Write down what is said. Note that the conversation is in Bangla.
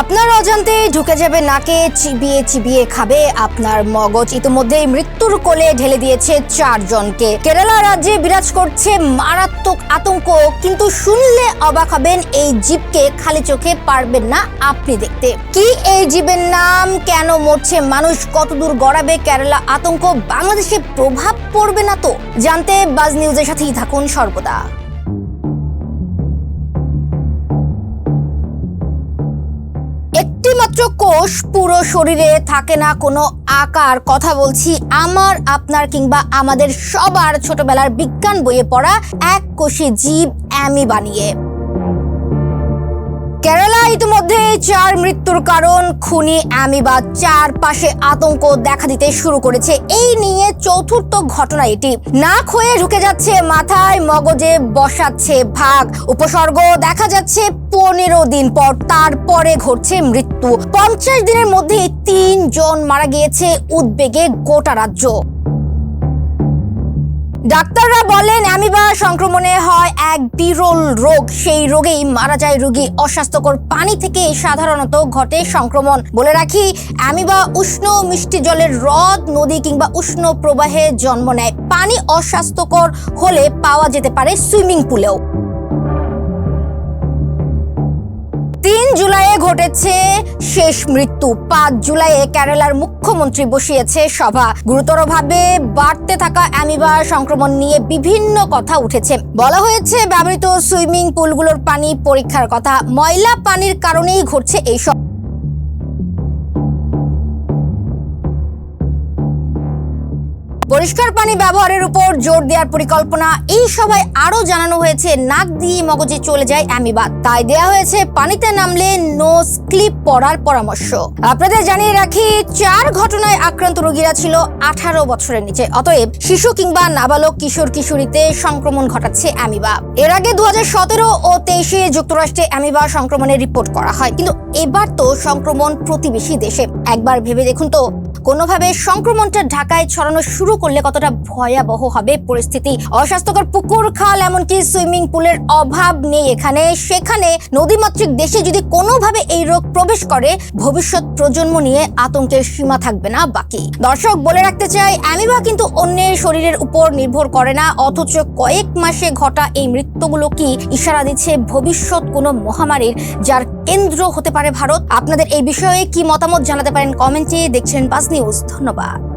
আপনার অজান্তে ঢুকে যাবে নাকে, চিবিয়ে চিবিয়ে খাবে আপনার মগজ। ইতিমধ্যেই মৃত্যুর কোলে ঢেলে দিয়েছে চারজনকে। কেরালা রাজ্যে বিরাজ করছে মারাত্মক আতঙ্ক, কিন্তু শুনলে অবাক হবেন, এই জীবকে খালি চোখে পারবেন না আপনি দেখতে। কি এই জীবের নাম? কেন মরছে মানুষ? কতদূর গড়াবে কেরালা আতঙ্ক? বাংলাদেশে প্রভাব পড়বে না তো? জানতে বাজ নিউজের সাথেই থাকুন সর্বদা। একটি মাত্র কোষ পুরো শরীরে থাকে না, কোনো আকার, কথা বলছি আমার, আপনার কিংবা আমাদের সবার ছোটবেলার বিজ্ঞান বইয়ে পড়া এক কোষে জীব অ্যামি বানিয়ে। কেরালা ইতিমধ্যে চার মৃত্যুর কারণ। খুনি অ্যামিবা চারপাশে আতঙ্ক দেখা দিতে শুরু করেছে। এই নিয়ে চতুর্থ ঘটনা এটি। নাক হয়ে ঢুকে যাচ্ছে, মাথায় মগজে বসাচ্ছে ভাগ। উপসর্গ দেখা যাচ্ছে পনেরো দিন পর, তারপরে ঘটছে মৃত্যু। পঞ্চাশ দিনের মধ্যে তিনজন মারা গিয়েছে, উদ্বেগে গোটা রাজ্য। ডাক্তাররা বলেন, অ্যামিবা সংক্রমণে হয় এক বিরল রোগ। সেই রোগেই মারা যায় রোগী। অস্বাস্থ্যকর পানি থেকে সাধারণত ঘটে সংক্রমণ। বলে রাখি, অ্যামিবা উষ্ণ মিষ্টি জলের হ্রদ, নদী কিংবা উষ্ণ প্রবাহে জন্ম নেয়। পানি অস্বাস্থ্যকর হলে পাওয়া যেতে পারে সুইমিং পুলেও। জুলাইয়ে ঘটেছে শেষ মৃত্যু। পাঁচ জুলাইয়ে কেরালার মুখ্যমন্ত্রী বসিয়েছে সভা। গুরুতরভাবে বাড়তে থাকা অ্যামিবা সংক্রমণ নিয়ে বিভিন্ন কথা উঠেছে। বলা হয়েছে, ব্যবহৃত সুইমিং পুলগুলোর পানি পরীক্ষার কথা। ময়লা পানির কারণেই ঘটছে এইসব পরিষ্কার পানি ব্যবহারের উপর জোর দেওয়ার পরিকল্পনা এই সভায় আরও জানানো হয়েছে, নাক দিয়ে মগজে চলে যায় অ্যামিবা তাই দেয়া হয়েছে, পানিতে নামলে নো স্লিপ পড়ার পরামর্শ। আপনাদের জানিয়ে রাখি, চার ঘটনায় আক্রান্ত রোগীরা ছিল আঠারো বছরের নিচে। অতএব শিশু কিংবা নাবালক কিশোর কিশোরীতে সংক্রমণ ঘটাচ্ছে অ্যামিবা। এর আগে দু হাজার সতেরো ও তেইশে যুক্তরাষ্ট্রে অ্যামিবা সংক্রমণের রিপোর্ট করা হয়। কিন্তু এবার তো সংক্রমণ প্রতিবেশী দেশে। একবার ভেবে দেখুন তো কোনোভাবে সংক্রমণটা ঢাকায় ছড়ানো শুরু করলে কতটা ভয়াবহ হবে পরিস্থিতি? অস্বাস্থ্যকর পুকুর, খাল, এমনকি সুইমিং পুলের অভাব নেই এখানে। সেখানে নদীমাতৃক দেশে যদি কোনোভাবে এই রোগ প্রবেশ করে, ভবিষ্যৎ প্রজন্ম নিয়ে আতঙ্কের সীমা থাকবে না বাকি। দর্শক, বলে রাখতে চাই, অ্যামিবা কিন্তু অন্যের শরীরের উপর নির্ভর করে না। অথচ কয়েক মাসে ঘটা এই মৃত্যুগুলো কি ইশারা দিচ্ছে ভবিষ্যৎ কোনো মহামারীর, যার কেন্দ্র হতে পারে ভারত। আপনাদের এই বিষয়ে কি মতামত জানাতে পারেন কমেন্টে। দেখছেন বাস নিউজ। ধন্যবাদ।